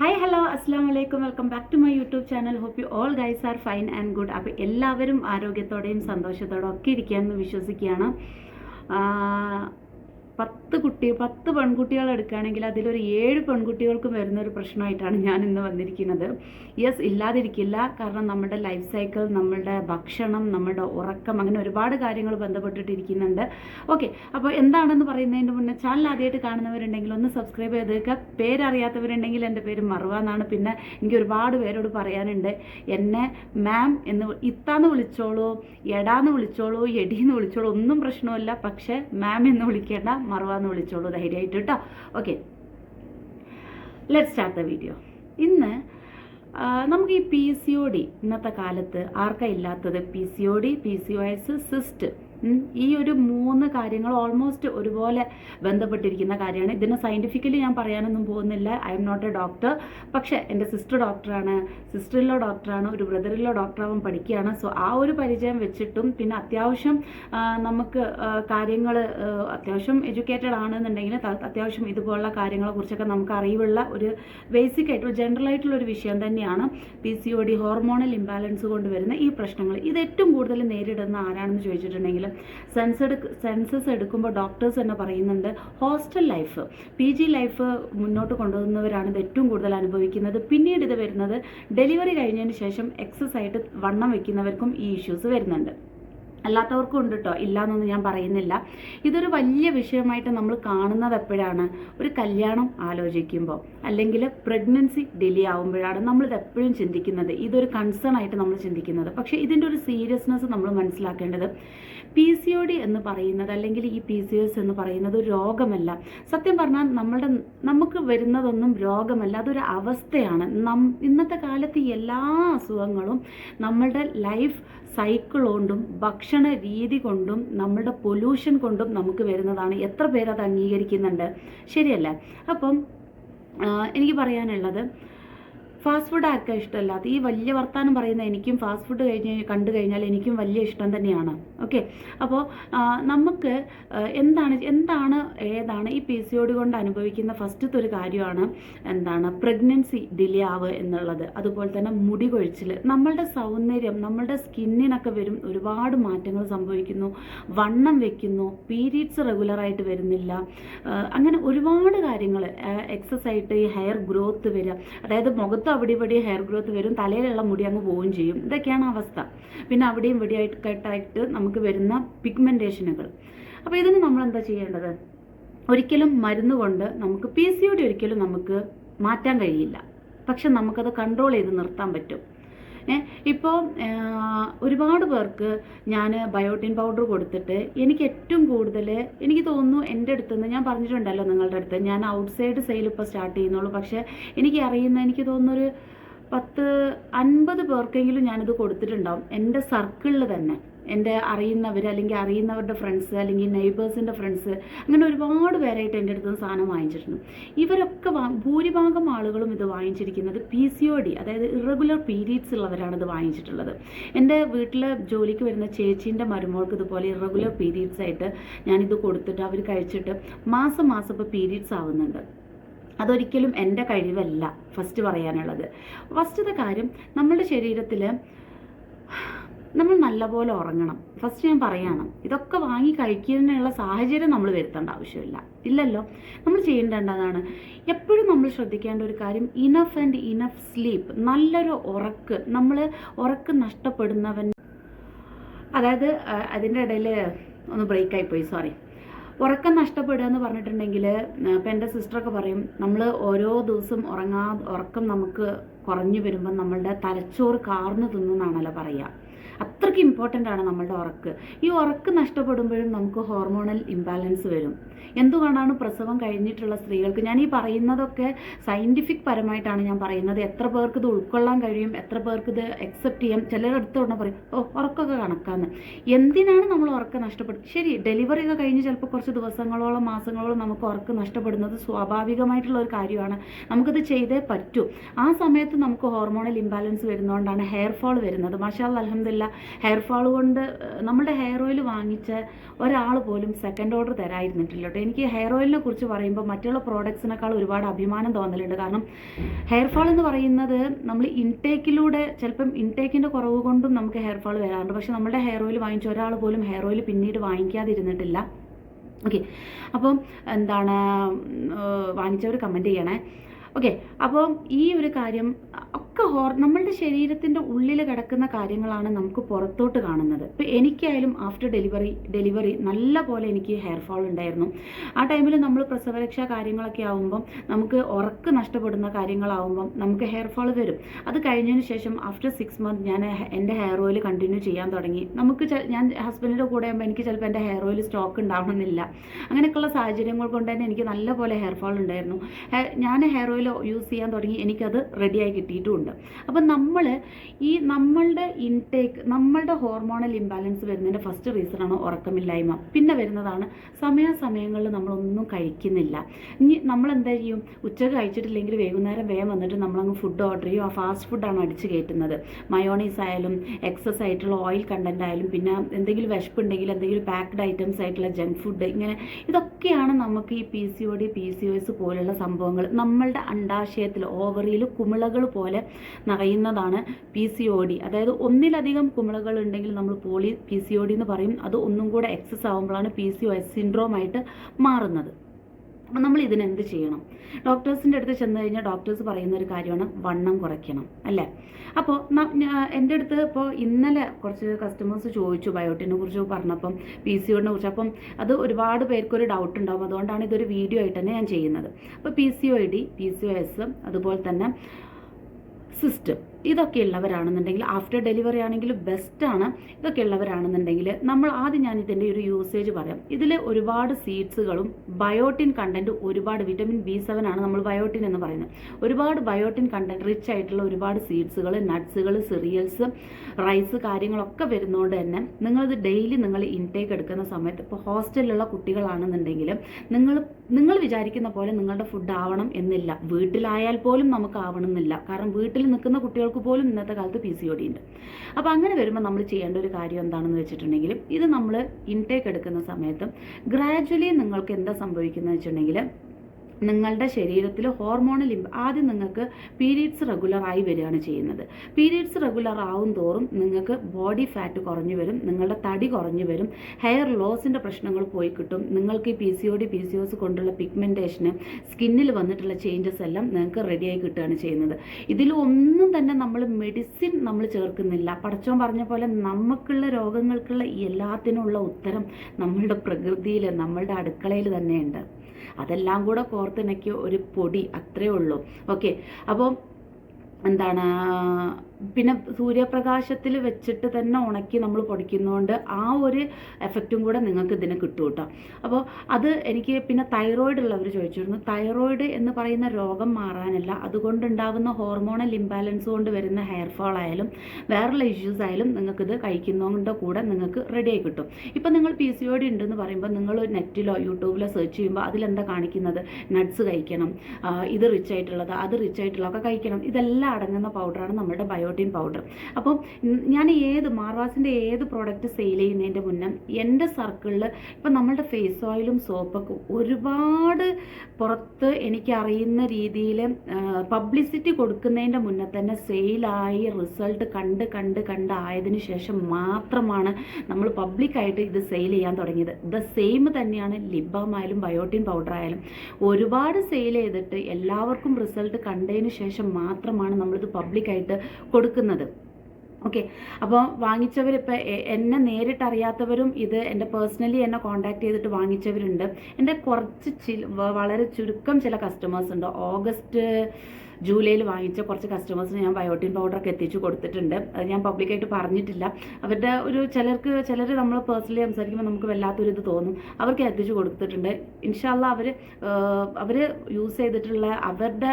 Hi hello അസ്സാം വലൈക്കും welcome back to my YouTube channel hope you all guys are fine and good അപ്പോൾ എല്ലാവരും ആരോഗ്യത്തോടെയും സന്തോഷത്തോടെയും ഒക്കെ ഇരിക്കുകയെന്ന് വിശ്വസിക്കുകയാണ്. ആ, പത്ത് കുട്ടി പത്ത് പെൺകുട്ടികൾ എടുക്കുകയാണെങ്കിൽ അതിലൊരു ഏഴ് പെൺകുട്ടികൾക്കും വരുന്ന ഒരു പ്രശ്നമായിട്ടാണ് ഞാൻ ഇന്ന് വന്നിരിക്കുന്നത്. യെസ് ഇല്ലാതിരിക്കില്ല. കാരണം നമ്മുടെ ലൈഫ് സൈക്കിൾ നമ്മളുടെ ഭക്ഷണം നമ്മുടെ ഉറക്കം അങ്ങനെ ഒരുപാട് കാര്യങ്ങൾ ബന്ധപ്പെട്ടിട്ടിരിക്കുന്നുണ്ട്. ഓക്കെ അപ്പോൾ എന്താണെന്ന് പറയുന്നതിന് മുന്നേ ചാനൽ ആദ്യമായിട്ട് കാണുന്നവരുണ്ടെങ്കിൽ ഒന്ന് സബ്സ്ക്രൈബ് ചെയ്തേക്കുക പേരറിയാത്തവരുണ്ടെങ്കിൽ എന്റെ പേര് മറുവ എന്നാണ്. പിന്നെ എനിക്ക് ഒരുപാട് പേരോട് പറയാനുണ്ട് എന്നെ മാം എന്ന് ഇത്താന്ന് വിളിച്ചോളൂ എടാന്ന് വിളിച്ചോളൂ എടീന്ന് വിളിച്ചോളൂ ഒന്നും പ്രശ്നമില്ല പക്ഷേ മാം എന്ന് വിളിക്കേണ്ട മറുവ എന്ന് വിളിച്ചോളൂ ധൈര്യമായിട്ട് കേട്ടോ. Okay let start the video ഇന്ന് നമുക്ക് ഈ പി സി ഒ ഡി ഇന്നത്തെ കാലത്ത് ആർക്കാ ഇല്ലാത്തത്? P C O D P C O S cyst ഈ ഒരു മൂന്ന് കാര്യങ്ങൾ ഓൾമോസ്റ്റ് ഒരുപോലെ ബന്ധപ്പെട്ടിരിക്കുന്ന കാര്യമാണ്. ഇതിനെ സയന്റിഫിക്കലി ഞാൻ പറയാനൊന്നും പോകുന്നില്ല. I'm not a doctor പക്ഷേ എന്റെ സിസ്റ്റർ ഡോക്ടറാണ് സിസ്റ്ററിലോ ഡോക്ടറാണ് ഒരു ബ്രദറിലോ ഡോക്ടറാവാൻ പഠിക്കുകയാണ്. സോ ആ ഒരു പരിചയം വെച്ചിട്ടും പിന്നെ അത്യാവശ്യം നമുക്ക് കാര്യങ്ങൾ അത്യാവശ്യം എഡ്യൂക്കേറ്റഡ് ആണെന്നുണ്ടെങ്കിൽ അത്യാവശ്യം ഇതുപോലുള്ള കാര്യങ്ങളെക്കുറിച്ചൊക്കെ നമുക്ക് അറിവുള്ള ഒരു ബേസിക് ആയിട്ടുള്ള ജനറൽ ആയിട്ടുള്ള ഒരു വിഷയം തന്നെയാണ് P C O D hormonal imbalance കൊണ്ട് വരുന്ന ഈ പ്രശ്നങ്ങൾ. ഇത് ഏറ്റവും കൂടുതൽ നേരിടുന്ന ആരാണെന്ന് ചോദിച്ചിട്ടുണ്ടെങ്കിൽ സെൻസ് സെൻസസ് എടുക്കുമ്പോൾ ഡോക്ടേഴ്സ് തന്നെ പറയുന്നുണ്ട് hostel life P G life മുന്നോട്ട് കൊണ്ടുവന്നവരാണ് ഇത് ഏറ്റവും കൂടുതൽ അനുഭവിക്കുന്നത്. പിന്നീട് ഇത് വരുന്നത് ഡെലിവറി കഴിഞ്ഞതിന് ശേഷം എക്സസ് ആയിട്ട് വണ്ണം വയ്ക്കുന്നവർക്കും ഈ ഇഷ്യൂസ് വരുന്നുണ്ട്. അല്ലാത്തവർക്കും ഉണ്ട് കേട്ടോ ഇല്ലയെന്നൊന്നും ഞാൻ പറയുന്നില്ല. ഇതൊരു വലിയ വിഷയമായിട്ട് നമ്മൾ കാണുന്നത് എപ്പോഴാണ്? ഒരു കല്യാണം ആലോചിക്കുമ്പോൾ അല്ലെങ്കിൽ പ്രഗ്നൻസി ഡിലേ ആവുമ്പോഴാണ് നമ്മളിത് എപ്പോഴും ചിന്തിക്കുന്നത്. ഇതൊരു കൺസേൺ ആയിട്ട് നമ്മൾ ചിന്തിക്കുന്നത്. പക്ഷേ ഇതിന്റെ ഒരു സീരിയസ്നെസ് നമ്മൾ മനസ്സിലാക്കേണ്ടത് പി സി ഒ ഡി എന്ന് പറയുന്നത് അല്ലെങ്കിൽ ഈ പി സി എസ് എന്ന് പറയുന്നത് ഒരു രോഗമല്ല. സത്യം പറഞ്ഞാൽ നമ്മളുടെ നമുക്ക് വരുന്നതൊന്നും രോഗമല്ല. അതൊരു അവസ്ഥയാണ്. നം ഇന്നത്തെ കാലത്ത് എല്ലാ അസുഖങ്ങളും നമ്മളുടെ ലൈഫ് സൈക്കിൾ കൊണ്ടും ഭക്ഷണ രീതി കൊണ്ടും നമ്മളുടെ പൊല്യൂഷൻ കൊണ്ടും നമുക്ക് വരുന്നതാണ്. എത്ര പേരത് അംഗീകരിക്കുന്നുണ്ട്? ശരിയല്ല? അപ്പം എനിക്ക് പറയാനുള്ളത് ഫാസ്റ്റ് ഫുഡ് ആർക്കാ ഇഷ്ടമല്ലാത്ത ഈ വലിയ വർത്താനം പറയുന്ന എനിക്കും ഫാസ്റ്റ് ഫുഡ് കഴിഞ്ഞ് കണ്ടു കഴിഞ്ഞാൽ എനിക്കും വലിയ ഇഷ്ടം തന്നെയാണ്. ഓക്കെ അപ്പോൾ നമുക്ക് എന്താണ് എന്താണ് ഏതാണ് ഈ പി സി ഒടി കൊണ്ട് അനുഭവിക്കുന്ന ഫസ്റ്റത്തെ ഒരു കാര്യമാണ് എന്താണ് പ്രഗ്നൻസി ഡിലേ ആവുക എന്നുള്ളത്. അതുപോലെ തന്നെ മുടി കൊഴിച്ചിൽ നമ്മളുടെ സൗന്ദര്യം നമ്മളുടെ സ്കിന്നിനൊക്കെ വരും ഒരുപാട് മാറ്റങ്ങൾ സംഭവിക്കുന്നു. വണ്ണം വെക്കുന്നു പീരീഡ്സ് റെഗുലറായിട്ട് വരുന്നില്ല. അങ്ങനെ ഒരുപാട് കാര്യങ്ങൾ എക്സസൈസ് ഈ ഹെയർ ഗ്രോത്ത് വരിക. അതായത് മുഖത്ത് അവിടെ ഇവിടെ ഹെയർ ഗ്രോത്ത് വരും തലയിലുള്ള മുടി അങ്ങ് പോവുകയും ചെയ്യും. ഇതൊക്കെയാണ് അവസ്ഥ. പിന്നെ അവിടെയും ഇവിടെയായിട്ട് കട്ടായിട്ട് നമുക്ക് വരുന്ന പിഗ്മെന്റേഷനുകൾ അപ്പോൾ ഇതിന് നമ്മൾ എന്താ ചെയ്യേണ്ടത്? ഒരിക്കലും മരുന്ന് കൊണ്ട് നമുക്ക് പി സി ഒരിക്കലും നമുക്ക് മാറ്റാൻ കഴിയില്ല. പക്ഷെ നമുക്കത് കൺട്രോൾ ചെയ്ത് നിർത്താൻ പറ്റും. ഇപ്പോൾ ഒരുപാട് പേർക്ക് ഞാൻ ബയോട്ടിൻ പൗഡർ കൊടുത്തിട്ട് എനിക്ക് ഏറ്റവും കൂടുതൽ എനിക്ക് തോന്നുന്നു എന്റെ അടുത്ത് നിന്ന് ഞാൻ പറഞ്ഞിട്ടുണ്ടല്ലോ നിങ്ങളുടെ അടുത്ത് ഞാൻ ഔട്ട് സൈഡ് സെയിൽ ഇപ്പോൾ സ്റ്റാർട്ട് ചെയ്യുന്നുള്ളൂ പക്ഷേ എനിക്ക് അറിയുന്ന എനിക്ക് തോന്നുന്നൊരു പത്ത് അൻപത് പേർക്കെങ്കിലും ഞാനിത് കൊടുത്തിട്ടുണ്ടാവും എന്റെ സർക്കിളിൽ തന്നെ. എന്റെ അറിയുന്നവർ അല്ലെങ്കിൽ അറിയുന്നവരുടെ ഫ്രണ്ട്സ് അല്ലെങ്കിൽ നെയ്ബേഴ്സിന്റെ ഫ്രണ്ട്സ് അങ്ങനെ ഒരുപാട് പേരായിട്ട് എന്റെ അടുത്ത് സാധനം വാങ്ങിച്ചിട്ടുണ്ട്. ഇവരൊക്കെ വാ- ഭൂരിഭാഗം ആളുകളും ഇത് വാങ്ങിച്ചിരിക്കുന്നത് പി സി ഒ ഡി അതായത് ഇറഗുലർ പീരീഡ്സ് ഉള്ളവരാണ് ഇത് വാങ്ങിച്ചിട്ടുള്ളത്. എന്റെ വീട്ടിലെ ജോലിക്ക് വരുന്ന ചേച്ചീന്റെ മരുമോൾക്ക് ഇതുപോലെ ഇറഗുലർ പീരീഡ്സ് ആയിട്ട് ഞാനിത് കൊടുത്തിട്ട് അവർ കഴിച്ചിട്ട് മാസം മാസം ഇപ്പോൾ പീരീഡ്സ് ആവുന്നുണ്ട്. അതൊരിക്കലും എന്റെ കഴിവല്ല ഫസ്റ്റ് പറയാനുള്ളത്. ഫസ്റ്റത്തെ കാര്യം നമ്മുടെ ശരീരത്തിൽ നമ്മൾ നല്ലപോലെ ഉറങ്ങണം. ഫസ്റ്റ് ഞാൻ പറയണം ഇതൊക്കെ വാങ്ങി കഴിക്കുന്നതിനുള്ള സാഹചര്യം നമ്മൾ വരുത്തേണ്ട ആവശ്യമില്ല. ഇല്ലല്ലോ. നമ്മൾ ചെയ്യേണ്ടതാണ് എപ്പോഴും നമ്മൾ ശ്രദ്ധിക്കേണ്ട ഒരു കാര്യം ഇനഫ് ആൻഡ് ഇനഫ് സ്ലീപ്പ് നല്ലൊരു ഉറക്ക് നമ്മൾ ഉറക്ക് നഷ്ടപ്പെടുന്നവൻ. അതായത് അതിന്റെ ഇടയിൽ ഒന്ന് ബ്രേക്കായി പോയി സോറി ഉറക്കം നഷ്ടപ്പെടുക എന്ന് പറഞ്ഞിട്ടുണ്ടെങ്കിൽ ഇപ്പം എന്റെ സിസ്റ്ററൊക്കെ പറയും നമ്മൾ ഓരോ ദിവസം ഉറങ്ങാ ഉറക്കം നമുക്ക് കുറഞ്ഞു വരുമ്പം നമ്മളുടെ തലച്ചോറ് കാർന്ന് തിന്നുന്നാണല്ലോ പറയുക. അത്രയ്ക്ക് ഇമ്പോർട്ടന്റ് ആണ് നമ്മളുടെ ഉറക്ക്. ഈ ഉറക്ക് നഷ്ടപ്പെടുമ്പോഴും നമുക്ക് ഹോർമോണൽ ഇംബാലൻസ് വരും. എന്തുകൊണ്ടാണ് പ്രസവം കഴിഞ്ഞിട്ടുള്ള സ്ത്രീകൾക്ക് ഞാൻ ഈ പറയുന്നതൊക്കെ സയന്റിഫിക് പരമായിട്ടാണ് ഞാൻ പറയുന്നത്. എത്ര പേർക്ക് ഇത് ഉൾക്കൊള്ളാൻ കഴിയും എത്ര പേർക്ക് ഇത് അക്സെപ്റ്റ് ചെയ്യാം ചിലർ ഉടനെ പറയും ഓ ഉറക്കമൊക്കെ കണക്കാന്ന്. എന്തിനാണ് നമ്മൾ ഉറക്കം നഷ്ടപ്പെടുന്നത് ശരി ഡെലിവറി ഒക്കെ കഴിഞ്ഞ് ചിലപ്പോൾ കുറച്ച് ദിവസങ്ങളോളം മാസങ്ങളോളം നമുക്ക് ഉറക്കം നഷ്ടപ്പെടുന്നത് സ്വാഭാവികമായിട്ടുള്ള ഒരു കാര്യമാണ്. നമുക്കത് ചെയ്തേ പറ്റൂ. ആ സമയത്ത് നമുക്ക് ഹോർമോണൽ ഇംബാലൻസ് വരുന്നതുകൊണ്ടാണ് ഹെയർ ഫോൾ വരുന്നത്. മാഷാ അലഹമില്ല ഹെയർ ഫാൾ കൊണ്ട് നമ്മുടെ ഹെയർ ഓയിൽ വാങ്ങിച്ച ഒരാൾ പോലും സെക്കൻഡ് ഓർഡർ തരായിരുന്നിട്ടില്ല കേട്ടോ. എനിക്ക് ഹെയർ ഓയിലിനെ കുറിച്ച് പറയുമ്പോൾ മറ്റുള്ള പ്രോഡക്ട്സിനേക്കാൾ ഒരുപാട് അഭിമാനം തോന്നലുണ്ട്. കാരണം ഹെയർ ഫാൾ എന്ന് പറയുന്നത് നമ്മൾ ഇൻടേക്കിലൂടെ ചിലപ്പം ഇൻടേക്കിന്റെ കുറവ് കൊണ്ടും നമുക്ക് ഹെയർ ഫാൾ വരാറുണ്ട്. പക്ഷെ നമ്മുടെ ഹെയർ ഓയിൽ വാങ്ങിച്ച ഒരാൾ പോലും ഹെയർ ഓയിൽ പിന്നീട് വാങ്ങിക്കാതിരുന്നിട്ടില്ല. ഓക്കെ അപ്പം എന്താണ് വാങ്ങിച്ചവർ കമന്റ് ചെയ്യണേ. ഓക്കെ അപ്പം ഈ ഒരു കാര്യം ഒക്കെ ഹോർ നമ്മളുടെ ശരീരത്തിന്റെ ഉള്ളിൽ കിടക്കുന്ന കാര്യങ്ങളാണ് നമുക്ക് പുറത്തോട്ട് കാണുന്നത്. ഇപ്പം എനിക്കായാലും ആഫ്റ്റർ ഡെലിവറി ഡെലിവറി നല്ല പോലെ എനിക്ക് ഹെയർ ഫോൾ ഉണ്ടായിരുന്നു. ആ ടൈമിൽ നമ്മൾ പ്രസവരക്ഷാ കാര്യങ്ങളൊക്കെ ആവുമ്പം നമുക്ക് ഉറക്ക് നഷ്ടപ്പെടുന്ന കാര്യങ്ങളാവുമ്പം നമുക്ക് ഹെയർ ഫോൾ വരും. അത് കഴിഞ്ഞതിന് ശേഷം ആഫ്റ്റർ സിക്സ് മന്ത് ഞാൻ എന്റെ ഹെയർ ഓയിൽ കണ്ടിന്യൂ ചെയ്യാൻ തുടങ്ങി. നമുക്ക് ഞാൻ ഹസ്ബൻഡിന്റെ കൂടെ ആകുമ്പോൾ എനിക്ക് ചിലപ്പോൾ എന്റെ ഹെയർ ഓയിൽ സ്റ്റോക്ക് ഉണ്ടാവണമെന്നില്ല അങ്ങനെയൊക്കെയുള്ള സാഹചര്യങ്ങൾ കൊണ്ട് തന്നെ എനിക്ക് നല്ല പോലെ ഹെയർ ഫോൾ ഉണ്ടായിരുന്നു. ഞാൻ ഹെയർ ഓയിൽ യൂസ് ചെയ്യാൻ തുടങ്ങി. എനിക്കത് റെഡിയായി കിട്ടിയിട്ടുമുണ്ട് അപ്പം നമ്മൾ ഈ നമ്മളുടെ ഇൻടേക്ക് നമ്മളുടെ ഹോർമോണൽ ഇംബാലൻസ് വരുന്നതിന്റെ ഫസ്റ്റ് റീസണാണ് ഉറക്കമില്ലായ്മ. പിന്നെ വരുന്നതാണ് സമയാസമയങ്ങളിൽ നമ്മളൊന്നും കഴിക്കുന്നില്ല. ഇനി നമ്മൾ എന്താ ചെയ്യും? ഉച്ചയ്ക്ക് കഴിച്ചിട്ടില്ലെങ്കിൽ വൈകുന്നേരം വേഗം വന്നിട്ട് നമ്മളങ്ങ് ഫുഡ് ഓർഡർ ചെയ്യും. ആ ഫാസ്റ്റ് ഫുഡാണ് അടിച്ച് കയറ്റുന്നത്. മയോണീസ് ആയാലും എക്സസ് ആയിട്ടുള്ള ഓയിൽ കണ്ടന്റ് ആയാലും പിന്നെ എന്തെങ്കിലും വിശപ്പുണ്ടെങ്കിൽ എന്തെങ്കിലും പാക്ക്ഡ് ഐറ്റംസ് ആയിട്ടുള്ള ജങ്ക് ഫുഡ് ഇങ്ങനെ ഇതൊക്കെയാണ് നമുക്ക് ഈ P C O D P C O S പോലുള്ള സംഭവങ്ങൾ. നമ്മളുടെ അണ്ടാശയത്തിൽ ഓവറിയിൽ കുമിളകൾ പോലെ നിറയുന്നതാണ് പി സി ഒ ഡി അതായത് ഒന്നിലധികം കുമിളകൾ ഉണ്ടെങ്കിൽ നമ്മൾ poly P C O D എന്ന് പറയും. അത് ഒന്നും കൂടെ എക്സസ് ആകുമ്പോഴാണ് P C O S syndrome ആയിട്ട് മാറുന്നത്. അപ്പം നമ്മൾ ഇതിനെന്ത് ചെയ്യണം? ഡോക്ടേഴ്സിന്റെ അടുത്ത് ചെന്ന് കഴിഞ്ഞാൽ ഡോക്ടേഴ്സ് പറയുന്ന ഒരു കാര്യമാണ് വണ്ണം കുറയ്ക്കണം അല്ലേ? അപ്പോൾ എന്റെ അടുത്ത് ഇപ്പോൾ ഇന്നലെ കുറച്ച് കസ്റ്റമേഴ്സ് ചോദിച്ചു ബയോട്ടിനെ കുറിച്ച് പറഞ്ഞപ്പം പി സി ഒടിനെ കുറിച്ച്. അപ്പം അത് ഒരുപാട് പേർക്ക് ഒരു ഡൗട്ട് ഉണ്ടാവും. അതുകൊണ്ടാണ് ഇതൊരു വീഡിയോ ആയിട്ട് തന്നെ ഞാൻ ചെയ്യുന്നത്. അപ്പോൾ P C O D P C O S അതുപോലെ തന്നെ സിസ്റ്റം ഇതൊക്കെ ഉള്ളവരാണെന്നുണ്ടെങ്കിൽ ആഫ്റ്റർ ഡെലിവറി ആണെങ്കിൽ ആണ്. ഇതൊക്കെ ഉള്ളവരാണെന്നുണ്ടെങ്കിൽ നമ്മൾ ആദ്യം ഞാൻ ഇതിന്റെ ഒരു യൂസേജ് പറയാം. ഇതിൽ ഒരുപാട് സീഡ്സുകളും ബയോട്ടിൻ കണ്ടന്റ് ഒരുപാട് വിറ്റമിൻ ബി സെവൻ ആണ് നമ്മൾ ബയോട്ടിൻ എന്ന് പറയുന്നത്. ഒരുപാട് ബയോട്ടിൻ കണ്ടന്റ് റിച്ച് ആയിട്ടുള്ള ഒരുപാട് സീഡ്സുകൾ നട്ട്സുകൾ സിറിയൽസ് റൈസ് കാര്യങ്ങളൊക്കെ വരുന്നതുകൊണ്ട് തന്നെ നിങ്ങളിത് ഡെയിലി നിങ്ങൾ ഇൻടേക്ക് എടുക്കുന്ന സമയത്ത് ഇപ്പോൾ ഹോസ്റ്റലിലുള്ള കുട്ടികളാണെന്നുണ്ടെങ്കിൽ നിങ്ങൾ നിങ്ങൾ വിചാരിക്കുന്ന പോലെ നിങ്ങളുടെ ഫുഡ് ആവണം എന്നില്ല. വീട്ടിലായാൽ പോലും നമുക്ക് ആവണം എന്നില്ല കാരണം വീട്ടിൽ നിൽക്കുന്ന കുട്ടികൾക്ക് പോലും ഇന്നത്തെ കാലത്ത് പി സി ഒ ഡി ഉണ്ട്. അപ്പോൾ അങ്ങനെ വരുമ്പോൾ നമ്മൾ ചെയ്യേണ്ട ഒരു കാര്യം എന്താണെന്ന് വെച്ചിട്ടുണ്ടെങ്കിൽ ഇത് നമ്മൾ ഇൻടേക്ക് എടുക്കുന്ന സമയത്ത് ഗ്രാജ്വലി നിങ്ങൾക്ക് എന്താ സംഭവിക്കുന്നത് വെച്ചിട്ടുണ്ടെങ്കിൽ നിങ്ങളുടെ ശരീരത്തിൽ ഹോർമോണൽ ആദ്യം നിങ്ങൾക്ക് പീരീഡ്സ് റെഗുലറായി വരികയാണ് ചെയ്യുന്നത്. പീരീഡ്സ് റെഗുലർ ആവും തോറും നിങ്ങൾക്ക് ബോഡി ഫാറ്റ് കുറഞ്ഞു വരും നിങ്ങളുടെ തടി കുറഞ്ഞു വരും ഹെയർ ലോസിന്റെ പ്രശ്നങ്ങൾ പോയി കിട്ടും. നിങ്ങൾക്ക് ഈ P C O D P C O S കൊണ്ടുള്ള പിഗ്മെന്റേഷന് സ്കിന്നിൽ വന്നിട്ടുള്ള ചേഞ്ചസ് എല്ലാം നിങ്ങൾക്ക് റെഡിയായി കിട്ടുകയാണ് ചെയ്യുന്നത്. ഇതിലൊന്നും തന്നെ നമ്മൾ മെഡിസിൻ നമ്മൾ ചേർക്കുന്നില്ല. പടച്ചോൻ പറഞ്ഞ പോലെ നമുക്കുള്ള രോഗങ്ങൾക്കുള്ള എല്ലാത്തിനുള്ള ഉത്തരം നമ്മളുടെ പ്രകൃതിയിൽ നമ്മളുടെ അടുക്കളയിൽ തന്നെയുണ്ട്. അതെല്ലാം കൂടെ കോർത്തിണക്കിയ ഒരു പൊടി അത്രേ ഉള്ളൂ. ഓക്കെ അപ്പോൾ എന്താണ്? പിന്നെ സൂര്യപ്രകാശത്തിൽ വെച്ചിട്ട് തന്നെ ഉണക്കി നമ്മൾ പൊടിക്കുന്നതുകൊണ്ട് ആ ഒരു എഫക്റ്റും കൂടെ നിങ്ങൾക്ക് ഇതിന് കിട്ടും കേട്ടോ. അപ്പോൾ അത് എനിക്ക് പിന്നെ തൈറോയിഡ് ഉള്ളവർ ചോദിച്ചിരുന്നു. തൈറോയിഡ് എന്ന് പറയുന്ന രോഗം മാറാനല്ല അതുകൊണ്ടുണ്ടാകുന്ന ഹോർമോണൽ ഇംബാലൻസ് കൊണ്ട് വരുന്ന ഹെയർ ഫാൾ ആയാലും വേറെയുള്ള ഇഷ്യൂസ് ആയാലും നിങ്ങൾക്കിത് കഴിക്കുന്നതുകൊണ്ട് കൂടെ നിങ്ങൾക്ക് റെഡിയായി കിട്ടും. ഇപ്പം നിങ്ങൾ പി സി ഒ ഉണ്ടെന്ന് പറയുമ്പോൾ നിങ്ങൾ നെറ്റിലോ യൂട്യൂബിലോ സെർച്ച് ചെയ്യുമ്പോൾ അതിലെന്താ കാണിക്കുന്നത്? നട്ട്സ് കഴിക്കണം ഇത് റിച്ച് ആയിട്ടുള്ളത് അത് റിച്ച് ആയിട്ടുള്ളതൊക്കെ കഴിക്കണം. ഇതെല്ലാം അടങ്ങുന്ന പൗഡറാണ് നമ്മുടെ ബയോട്ടിൻ പൗഡർ അപ്പം ഞാൻ ഏത് മാർവാസിന്റെ ഏത് പ്രോഡക്റ്റ് സെയിൽ ചെയ്യുന്നതിന്റെ മുന്നേ എന്റെ സർക്കിളിൽ ഇപ്പം നമ്മളുടെ ഫേസ് ഓയിലും സോപ്പൊക്കെ ഒരുപാട് പുറത്ത് എനിക്കറിയുന്ന രീതിയിൽ പബ്ലിസിറ്റി കൊടുക്കുന്നതിന്റെ മുന്നേ തന്നെ സെയിലായി റിസൾട്ട് കണ്ട് കണ്ട് കണ്ട് ആയതിനു ശേഷം മാത്രമാണ് നമ്മൾ പബ്ലിക്കായിട്ട് ഇത് സെയിൽ ചെയ്യാൻ തുടങ്ങിയത്. ദ സെയിം തന്നെയാണ് ലിബാം ആയാലും ബയോട്ടിൻ പൗഡർ ആയാലും. ഒരുപാട് സെയിൽ ചെയ്തിട്ട് എല്ലാവർക്കും റിസൾട്ട് കണ്ടതിന് ശേഷം മാത്രമാണ് നമ്മളിത് പബ്ലിക്കായിട്ട് കൊടുക്കുന്നത് ഓക്കെ അപ്പോൾ വാങ്ങിച്ചവർ ഇപ്പോൾ എന്നെ നേരിട്ട് അറിയാത്തവരും ഇത് എന്റെ പേഴ്സണലി എന്നെ കോൺടാക്ട് ചെയ്തിട്ട് വാങ്ങിച്ചവരുണ്ട്. എന്റെ കുറച്ച് ചില വളരെ ചുരുക്കം ചില കസ്റ്റമേഴ്സ് ഉണ്ട്. ഓഗസ്റ്റ് ജൂലൈയിൽ വാങ്ങിച്ച കുറച്ച് കസ്റ്റമേഴ്സിന് ഞാൻ ബയോട്ടിൻ പൗഡറൊക്കെ എത്തിച്ചു കൊടുത്തിട്ടുണ്ട്. അത് ഞാൻ പബ്ലിക്കായിട്ട് പറഞ്ഞിട്ടില്ല. അവരുടെ ഒരു ചിലർക്ക് ചിലർ നമ്മൾ പേഴ്സണലി സംസാരിക്കുമ്പോൾ നമുക്ക് വല്ലാത്തൊരു ഇത് തോന്നും. അവർക്ക് എത്തിച്ചു കൊടുത്തിട്ടുണ്ട്. ഇൻഷാല്ല അവർ അവർ യൂസ് ചെയ്തിട്ടുള്ള അവരുടെ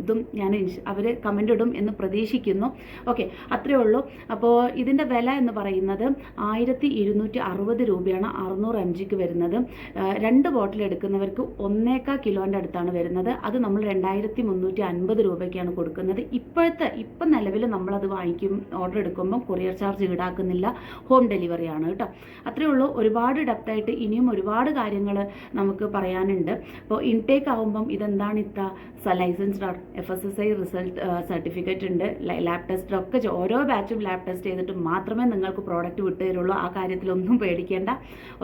ഇതും ഞാൻ അവർ കമന്റ് ഇടും എന്ന് പ്രതീക്ഷിക്കുന്നു. ഓക്കെ അത്രേ ഉള്ളൂ. അപ്പോൾ ഇതിന്റെ വില എന്ന് പറയുന്നത് ആയിരത്തി ഇരുന്നൂറ്റി അറുപത് രൂപയാണ് അറുന്നൂറ് എം ജിക്ക് വരുന്നത്. രണ്ട് ബോട്ടിൽ എടുക്കുന്നവർക്ക് ഒന്നേക്കാ കിലോന്റെ അടുത്താണ് വരുന്നത്. അത് നമ്മൾ രണ്ടായിരത്തി മുന്നൂറ്റി അൻപത് അൻപത് രൂപയ്ക്കാണ് കൊടുക്കുന്നത്. ഇപ്പോഴത്തെ ഇപ്പം നിലവിൽ നമ്മളത് വാങ്ങിക്കും ഓർഡർ എടുക്കുമ്പം കൊറിയർ ചാർജ് ഈടാക്കുന്നില്ല ഹോം ഡെലിവറി ആണ് കേട്ടോ. അത്രയേ ഉള്ളൂ. ഒരുപാട് ഡെപ്തായിട്ട് ഇനിയും ഒരുപാട് കാര്യങ്ങൾ നമുക്ക് പറയാനുണ്ട്. അപ്പോൾ ഇൻടേക്ക് ആകുമ്പം ഇതെന്താണ് ഇത്ത licensed F S S I result certificate ഉണ്ട്. ലാബ് ടെസ്റ്റ് ഒക്കെ ഓരോ ബാച്ചും ലാബ് ടെസ്റ്റ് ചെയ്തിട്ട് മാത്രമേ നിങ്ങൾക്ക് പ്രോഡക്റ്റ് വിട്ടു തരുള്ളൂ. ആ കാര്യത്തിലൊന്നും പേടിക്കേണ്ട.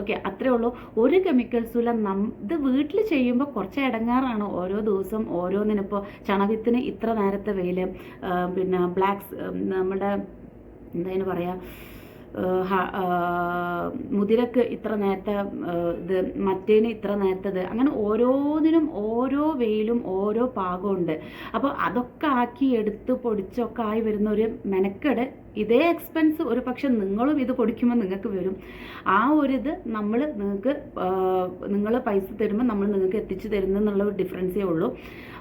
ഓക്കെ അത്രേ ഉള്ളൂ. ഒരു കെമിക്കൽസുമില്ല നം ഇത് വീട്ടിൽ ചെയ്യുമ്പോൾ കുറച്ച് ഇടങ്ങാറാണ് ഓരോ ദിവസം ഓരോന്നിനിപ്പോൾ ചണവിത്തിന് ഇത്ര നേരത്തെ വെയിൽ പിന്നെ ബ്ലാക്സ് നമ്മുടെ എന്തായാലും പറയാം മുതിരക്ക് ഇത്ര നേരത്തെ ഇത് മറ്റേന് ഇത്ര നേരത്തത് അങ്ങനെ ഓരോന്നിനും ഓരോ വെയിലും ഓരോ പാകമുണ്ട് അപ്പോൾ അതൊക്കെ ആക്കി എടുത്ത് പൊടിച്ചൊക്കെ ആയി വരുന്ന ഒരു മെനക്കെട് ഇതേ എക്സ്പെൻസ് ഒരു പക്ഷെ നിങ്ങളും ഇത് പൊടിക്കുമ്പോൾ നിങ്ങൾക്ക് വരും. ആ ഒരു ഇത് നമ്മൾ നിങ്ങൾക്ക് നിങ്ങൾ പൈസ തരുമ്പോൾ നമ്മൾ നിങ്ങൾക്ക് എത്തിച്ചു തരുന്നെന്നുള്ള ഒരു ഡിഫറൻസേ ഉള്ളൂ.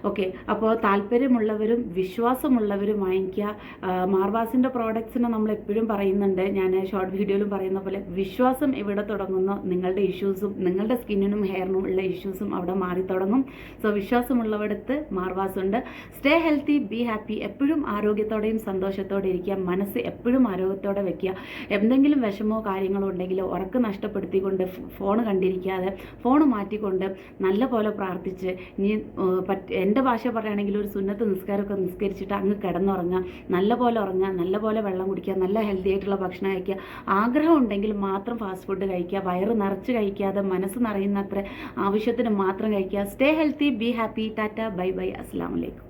ഓക്കെ അപ്പോൾ താല്പര്യമുള്ളവരും വിശ്വാസമുള്ളവരും വാങ്ങിക്കുക മാർവാസിന്റെ പ്രോഡക്ട്സിനെ നമ്മൾ എപ്പോഴും പറയുന്നുണ്ട്. ഞാൻ ഷോർട്ട് വീഡിയോയിലും പറയുന്ന പോലെ വിശ്വാസം എവിടെ തുടങ്ങുന്നു നിങ്ങളുടെ ഇഷ്യൂസും നിങ്ങളുടെ സ്കിന്നിനും ഹെയറിനും ഉള്ള ഇഷ്യൂസും അവിടെ മാറി തുടങ്ങും. സോ വിശ്വാസമുള്ളവടത്ത് മാർവാസുണ്ട്. സ്റ്റേ ഹെൽത്തി ബി ഹാപ്പി എപ്പോഴും ആരോഗ്യത്തോടെയും സന്തോഷത്തോടെ ഇരിക്കുക. മനസ്സ് എപ്പോഴും ആരോഗ്യത്തോടെ വെക്കുക. എന്തെങ്കിലും വിഷമോ കാര്യങ്ങളോ ഉണ്ടെങ്കിൽ ഉറക്കം നഷ്ടപ്പെടുത്തിക്കൊണ്ട് ഫോൺ കണ്ടിരിക്കാതെ ഫോൺ മാറ്റിക്കൊണ്ട് നല്ല പോലെ പ്രാർത്ഥിച്ച് ഇനി എന്റെ ഭാഷ പറയുകയാണെങ്കിൽ ഒരു സുന്നത്ത് നിസ്കാരമൊക്കെ നിസ്കരിച്ചിട്ട് അങ്ങ് കിടന്നുറങ്ങുക. നല്ല പോലെ ഉറങ്ങുക നല്ല പോലെ വെള്ളം കുടിക്കുക നല്ല ഹെൽത്തി ആയിട്ടുള്ള ഭക്ഷണം കഴിക്കുക. ആഗ്രഹം ഉണ്ടെങ്കിൽ മാത്രം ഫാസ്റ്റ് ഫുഡ് കഴിക്കുക. വയറ് നിറച്ച് കഴിക്കാതെ മനസ്സ് നിറയുന്ന അത്ര ആവശ്യത്തിന് മാത്രം കഴിക്കുക. Stay healthy be happy tata bye bye അസ്സാം വലൈക്കും